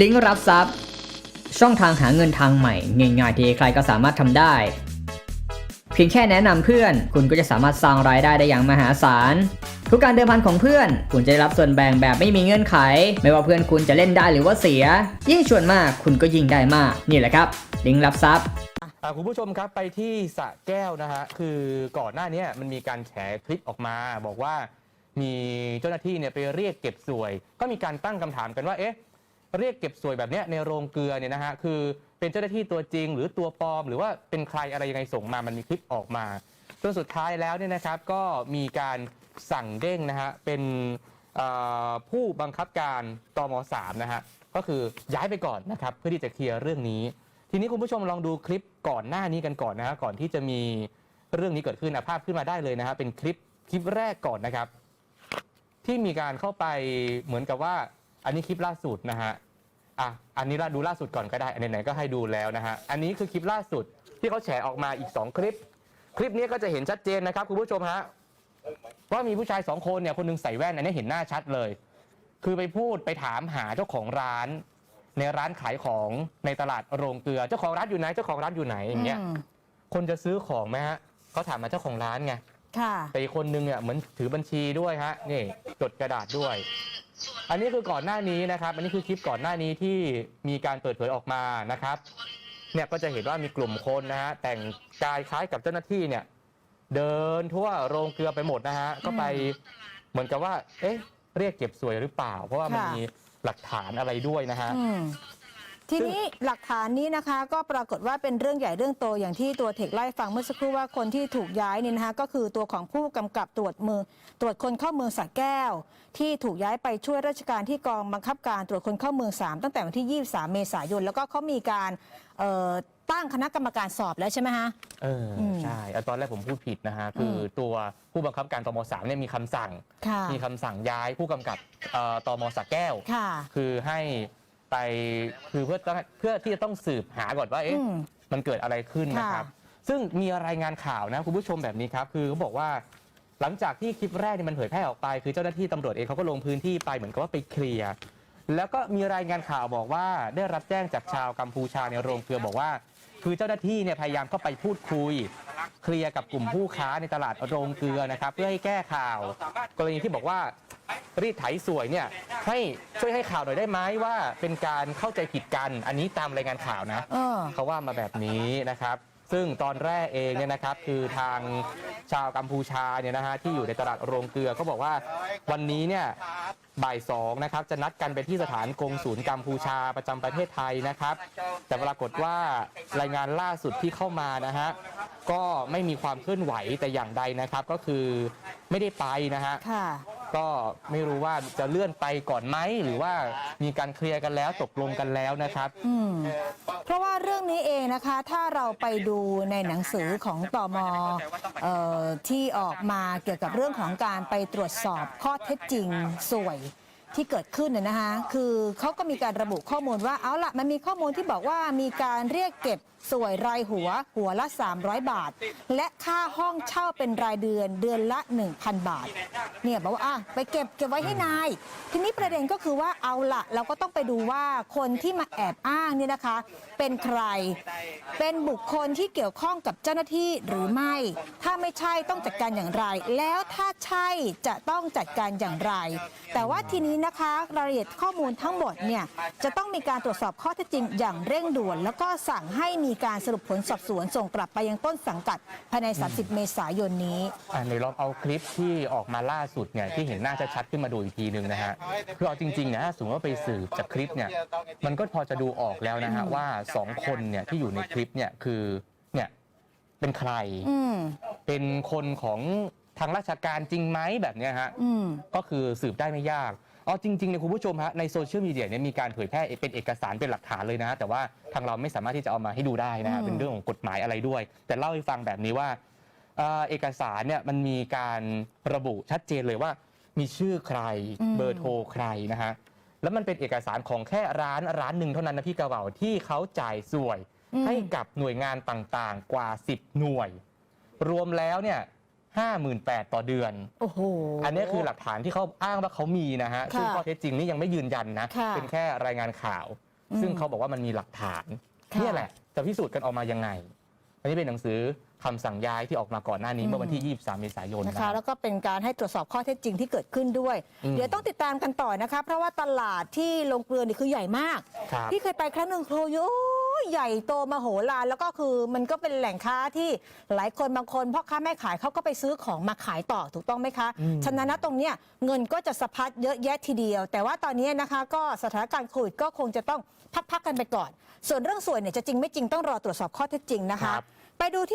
ลิงก์รับทรัพย์ ช่องทางหาเงินทางใหม่ง่ายๆที่ใครก็สามารถทำได้ เพียงแค่แนะนำเพื่อน คุณก็จะสามารถสร้างรายได้ได้อย่างมหาศาลทุกการเดิมพันของเพื่อน คุณจะได้รับส่วนแบ่งแบบไม่มีเงื่อนไข ไม่ว่าเพื่อนคุณจะเล่นได้หรือว่าเสีย ยิ่งชวนมากคุณก็ยิ่งได้มาก นี่แหละครับ ลิงก์รับทรัพย์คุณผู้ชมครับไปที่สะแก้วนะฮะคือก่อนหน้านี้มันมีการแฉคลิปออกมา บอกว่ามีเจ้าหน้าที่เนี่ยไปเรียกเก็บสวย ก็มีการตั้งคำถามกันว่าเอ๊ะ เรียกเก็บสวยแบบนี้ในโรงเกลือเนี่ยนะฮะคือเป็นเจ้าหน้าที่ตัวจริง หรือตัวปลอม หรือว่าเป็นใครอะไรยังไงส่งมามันมีคลิปออกมาจนสุดท้ายแล้วเนี่ยนะครับก็มีการสั่งเด้งนะฮะเป็นผู้บังคับการตมสามนะฮะก็คือย้ายไปก่อนนะครับเพื่อที่จะเคลียร์เรื่องนี้ ทีนี้คุณผู้ชมลองดูคลิปก่อนหน้านี้กันก่อนนะฮะก่อนที่จะมีเรื่องนี้เกิดขึ้นนะภาพขึ้นมาได้เลยนะฮะเป็นคลิปคลิปแรกก่อนนะครับ ที่มีการเข้าไปเหมือนกับว่า อันนี้คลิปล่าสุดนะฮะอะอันนี้เราดูล่าสุดก่อนก็ได้อันไหนๆก็ให้ดูแล้วนะฮะอันนี้คือคลิปล่าสุดที่เขาแฉออกมาอีก 2 คลิป คลิปนี้ก็จะเห็นชัดเจนนะครับคุณผู้ชมฮะว่ามีผู้ชายสองคนเนี่ยคนหนึงใส่แว่นอันนี้เห็นหน้าชัดเลย คือไปพูดไปถามหาเจ้าของร้าน ในร้านขายของในตลาดโรงเกลือ เจ้าของร้านอยู่ไหนเจ้าของร้านอยู่ไหนอย่างเงี้ยอืมคนจะซื้อของไหมฮะเขาถามมาเจ้าของร้านไงค่ะแต่อีกคนนึงเนี่ยเหมือนถือบัญชีด้วยฮะนี่จดกระดาษด้วย อันนี้คือก่อนหน้านี้นะครับ อันนี้คือคลิปก่อนหน้านี้ที่มีการเปิดเผยออกมานะครับ เนี่ยก็จะเห็นว่ามีกลุ่มคนนะฮะแต่งกายคล้ายกับเจ้าหน้าที่เนี่ย เดินทั่วโรงเกลือไปหมดนะฮะก็ไปเหมือนกับว่า เอ๊ะ เรียกเก็บสวยหรือเปล่า เพราะว่ามันค่ะ มีหลักฐานอะไรด้วยนะฮะ อืม ทีนี้หลักฐานนี้นะคะก็ปรากฏว่าเป็นเรื่องใหญ่เรื่องโตอย่างที่ตัวเทคไล่ฟังเมื่อสักครู่ว่าคนที่ถูกย้ายเนี่ยนะคะก็คือตัวของผู้กำกับตรวจเมืองตรวจคนเข้าเมืองสระแก้ว ที่ถูกย้ายไปช่วยราชการที่กองบังคับการตรวจคนเข้าเมือง 3 ตั้งแต่วันที่ 23 เมษายน แล้วก็เขามีการเอ่อตั้งคณะกรรมการสอบแล้วใช่ไหมฮะเอออมใช่อะตอนแรกผมพูดผิดนะฮะคืออมตัวผู้บังคับการตมสามเนี่ยมีคำสั่งค่ะมีคำสั่งย้ายผู้กำกับเอ่อตมสระแก้วค่ะคือให้ ไปคือเพื่อต้องเพื่อที่จะต้องสืบหาก่อนว่าเอ๊ะอืมมันเกิดอะไรขึ้นนะครับค่ะซึ่งมีรายงานข่าวนะคุณผู้ชมแบบนี้ครับ คือเขาบอกว่า หลังจากที่คลิปแรกเนี่ยมันเผยแพร่ออกไปคือเจ้าหน้าที่ตำรวจเองเขาก็ลงพื้นที่ไปเหมือนกับว่าไปเคลียร์แล้วก็มีรายงานข่าวบอกว่าได้รับแจ้งจากชาวกัมพูชาในโรงเกลือบอกว่า คือเจ้าหน้าที่เนี่ยพยายามเข้าไปพูดคุย เคลียร์กับกลุ่มผู้ค้าในตลาดโรงเกลือนะครับ เพื่อให้แก้ข่าว กรณีที่บอกว่ารีดไถสวยเนี่ยให้ช่วยให้ข่าวหน่อยได้ไหมว่าเป็นการเข้าใจผิดกัน อันนี้ตามรายงานข่าวนะ เออ เขาว่ามาแบบนี้นะครับ ซึ่งตอนแรกเองเนี่ยนะครับคือทางชาวกัมพูชาเนี่ยนะฮะที่อยู่ในตลาดโรงเกลือก็บอกว่าวันนี้เนี่ยบ่ายสองนะครับจะนัดกันไปที่สถานกงศูนย์กัมพูชาประจำประเทศไทยนะครับ แต่ปรากฏว่ารายงานล่าสุดที่เข้ามานะฮะก็ไม่มีความเคลื่อนไหวแต่อย่างใดนะครับ ก็คือไม่ได้ไปนะฮะ ก็ไม่รู้ว่าจะเลื่อนไปก่อนไหมหรือว่ามีการเคลียร์กันแล้วตกลงกันแล้วนะครับ อืมเพราะว่าเรื่องนี้เองนะคะ ถ้าเราไปดูในหนังสือของตอมเออที่ออกมาเกี่ยวกับเรื่องของการไปตรวจสอบข้อเท็จจริงสวย ที่เกิดขึ้นเนี่ยนะคะคือเขาก็มีการระบุข้อมูลว่าเอาละมันมีข้อมูลที่บอกว่ามีการเรียกเก็บสวยรายหัวหัวละ 300 บาท และค่าห้องเช่าเป็นรายเดือนเดือนละ 1,000 บาท เนี่ยบอกว่าอะไปเก็บเก็บไว้ให้นาย ทีนี้ประเด็นก็คือว่าเอาละเราก็ต้องไปดูว่าคนที่มาแอบอ้างเนี่ยนะคะ เป็นใคร เป็นบุคคลที่เกี่ยวข้องกับเจ้าหน้าที่หรือไม่ ถ้าไม่ใช่ต้องจัดการอย่างไร แล้วถ้าใช่จะต้องจัดการอย่างไร แต่ว่าทีนี้นะคะรายละเอียดข้อมูลทั้งหมดเนี่ยจะต้องมีการตรวจสอบข้อเท็จจริงอย่างเร่งด่วน แล้วก็สั่งให้มีการสรุปผลสอบสวนส่งกลับไปยังต้นสังกัดภายใน 30 เมษายนนี้อะเดี๋ยวลองเอาคลิปที่ออกมาล่าสุดเนี่ยที่เห็นหน้าชัดๆขึ้นมาดูอีกทีหนึ่งนะฮะคือเอาจริงๆนะถ้าสมมติว่าไปสืบจากคลิปเนี่ยมันก็พอจะดูออกแล้วนะฮะว่าสองคนเนี่ยที่อยู่ในคลิปเนี่ยคือเนี่ยเป็นใคร อืมเป็นคนของทางราชการจริงไหมแบบเนี้ยฮะ อืม ก็คือสืบได้ไม่ยาก อ๋อจริงๆเนี่ยคุณผู้ชมฮะในโซเชียลมีเดียเนี่ยมีการเผยแพร่เป็นเอกสารเป็นหลักฐานเลยนะ แต่ว่าทางเราไม่สามารถที่จะเอามาให้ดูได้นะฮะอืมเป็นเรื่องของกฎหมายอะไรด้วย แต่เล่าให้ฟังแบบนี้ว่าเอ่อเอกสารเนี่ยมันมีการระบุชัดเจนเลยว่า มีชื่อใครเบอร์โทรใครนะฮะแล้วมันเป็นเอกสารของแค่ร้านร้านหนึ่งเท่านั้นนะพี่กระเบาที่เขาจ่ายสวย อืม ให้กับหน่วยงานต่างๆ กว่า 10 หน่วย รวมแล้วเนี่ย 58,000ต่อเดือน โอ้โห อันนี้คือหลักฐานที่เขาอ้างว่าเขามีนะฮะ ซึ่งค่ะข้อเท็จจริงนี่ยังไม่ยืนยันนะ ค่ะเป็นแค่รายงานข่าว อืมซึ่งเขาบอกว่ามันมีหลักฐานค่ะ เนี่ยแหละจะพิสูจน์กันออกมายังไง อันนี้เป็นหนังสือคำสั่งย้ายที่ออกมาก่อนหน้านี้อืมเมื่อวันที่ 23 เมษายนนะนะคะแล้วก็เป็นการให้ตรวจสอบข้อเท็จจริงที่เกิดขึ้นด้วย อืม เดี๋ยวต้องติดตามกันต่อนะคะ เพราะว่าตลาดที่ลงเกลือนี่คือใหญ่มาก ครับที่เคยไปครั้งหนึ่งโคโย ใหญ่โตมโหฬารแล้วก็คือมันก็เป็นแหล่งค้าที่หลายคนบางคนพ่อค้าแม่ขายเขาก็ไปซื้อของมาขายต่อถูกต้องไหมคะอืมฉะนั้นนะตรงเนี้ยเงินก็จะสะพัดเยอะแยะทีเดียว แต่ว่าตอนนี้นะคะก็สถานการณ์โควิดก็คงจะต้องพักๆกันไปก่อน ส่วนเรื่องสวยเนี่ยจะจริงไม่จริงต้องรอตรวจสอบข้อเท็จจริงนะคะครับไปดูที่